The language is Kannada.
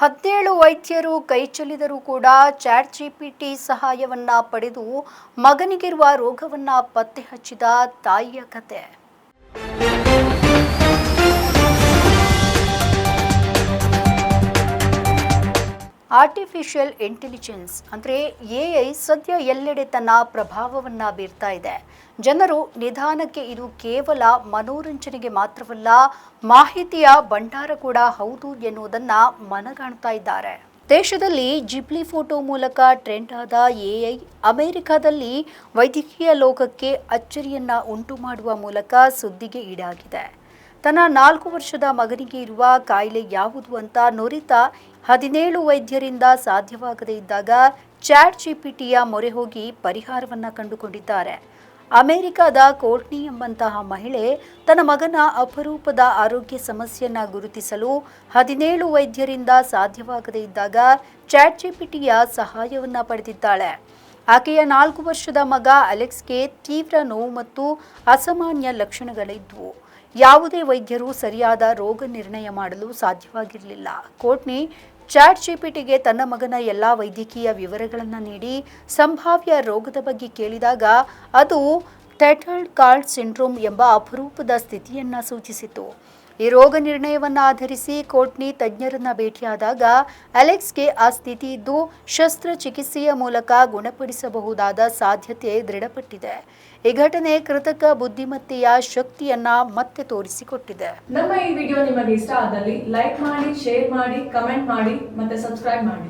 ಹದಿನೇಳು ವೈದ್ಯರು ಕೈಚೆಲ್ಲಿದರೂ ಕೂಡ ಚಾಟ್ ಜಿಪಿಟಿ ಸಹಾಯವನ್ನ ಪಡೆದು ಮಗನಿಗಿರುವ ರೋಗವನ್ನ ಪತ್ತೆ ಹಚ್ಚಿದ ತಾಯಿಯ ಕತೆ. ಆರ್ಟಿಫಿಷಿಯಲ್ ಇಂಟೆಲಿಜೆನ್ಸ್ ಅಂದರೆ ಎ ಐ ಸದ್ಯ ಎಲ್ಲೆಡೆ ತನ್ನ ಪ್ರಭಾವವನ್ನು ಬೀರ್ತಾ ಇದೆ. ಜನರು ನಿಧಾನಕ್ಕೆ ಇದು ಕೇವಲ ಮನೋರಂಜನೆಗೆ ಮಾತ್ರವಲ್ಲ, ಮಾಹಿತಿಯ ಭಂಡಾರ ಕೂಡ ಹೌದು ಎನ್ನುವುದನ್ನು ಮನಗಾಣ್ತಾ ಇದ್ದಾರೆ. ದೇಶದಲ್ಲಿ ಜಿಪ್ಲಿ ಫೋಟೋ ಮೂಲಕ ಟ್ರೆಂಡ್ ಆದ ಐ ಅಮೆರಿಕದಲ್ಲಿ ವೈದ್ಯಕೀಯ ಲೋಕಕ್ಕೆ ಅಚ್ಚರಿಯನ್ನು ಉಂಟು ಮಾಡುವ ಮೂಲಕ ಸುದ್ದಿಗೆ ಈಡಾಗಿದೆ. ತನ್ನ ನಾಲ್ಕು ವರ್ಷದ ಮಗನಿಗೆ ಇರುವ ಕಾಯಿಲೆ ಯಾವುದು ಅಂತ ನುರಿತ ಹದಿನೇಳು ವೈದ್ಯರಿಂದ ಸಾಧ್ಯವಾಗದೇ ಇದ್ದಾಗ ಚಾಟ್ ಜಿಪಿಟಿಯ ಮೊರೆ ಹೋಗಿ ಪರಿಹಾರವನ್ನ ಕಂಡುಕೊಂಡಿದ್ದಾರೆ. ಅಮೆರಿಕದ ಕೋರ್ಟ್ನಿ ಎಂಬಂತಹ ಮಹಿಳೆ ತನ್ನ ಮಗನ ಅಪರೂಪದ ಆರೋಗ್ಯ ಸಮಸ್ಯೆಯನ್ನು ಗುರುತಿಸಲು ಹದಿನೇಳು ವೈದ್ಯರಿಂದ ಸಾಧ್ಯವಾಗದೇ ಇದ್ದಾಗ ಚಾಟ್ ಜಿಪಿಟಿಯ ಸಹಾಯವನ್ನ ಪಡೆದಿದ್ದಾಳೆ. ಆಕೆಯ ನಾಲ್ಕು ವರ್ಷದ ಮಗ ಅಲೆಕ್ಸ್ಗೆ ತೀವ್ರ ನೋವು ಮತ್ತು ಅಸಾಮಾನ್ಯ ಲಕ್ಷಣಗಳಿದ್ವು. ಯಾವುದೇ ವೈದ್ಯರು ಸರಿಯಾದ ರೋಗ ನಿರ್ಣಯ ಮಾಡಲು ಸಾಧ್ಯವಾಗಿರಲಿಲ್ಲ. ಕೋಟ್ನಿ ಚಾಟ್ ಜಿಪಿಟಿಗೆ ತನ್ನ ಮಗನ ಎಲ್ಲಾ ವೈದ್ಯಕೀಯ ವಿವರಗಳನ್ನು ನೀಡಿ ಸಂಭಾವ್ಯ ರೋಗದ ಬಗ್ಗೆ ಕೇಳಿದಾಗ ಅದು ಟೆಟಲ್ಡ್ ಕಾರ್ಡ್ ಸಿಂಡ್ರೋಮ್ ಎಂಬ ಅಪರೂಪದ ಸ್ಥಿತಿಯನ್ನ ಸೂಚಿಸಿತು. ಈ ರೋಗ ನಿರ್ಣಯವನ್ನು ಆಧರಿಸಿ ಕೋಟ್ನಿ ತಜ್ಞರನ್ನ ಭೇಟಿಯಾದಾಗ ಅಲೆಕ್ಸ್ಗೆ ಆ ಸ್ಥಿತಿ ಇದ್ದು ಶಸ್ತ್ರಚಿಕಿತ್ಸೆಯ ಮೂಲಕ ಗುಣಪಡಿಸಬಹುದಾದ ಸಾಧ್ಯತೆ ದೃಢಪಟ್ಟಿದೆ. ಈ ಘಟನೆ ಕೃತಕ ಬುದ್ಧಿಮತ್ತೆಯ ಶಕ್ತಿಯನ್ನ ಮತ್ತೆ ತೋರಿಸಿಕೊಟ್ಟಿದೆ. ನಮ್ಮ ಈ ವಿಡಿಯೋ ನಿಮಗೆ ಇಷ್ಟ ಆದಲ್ಲಿ ಲೈಕ್ ಮಾಡಿ, ಶೇರ್ ಮಾಡಿ, ಕಮೆಂಟ್ ಮಾಡಿ ಮತ್ತೆ ಸಬ್ಸ್ಕ್ರೈಬ್ ಮಾಡಿ.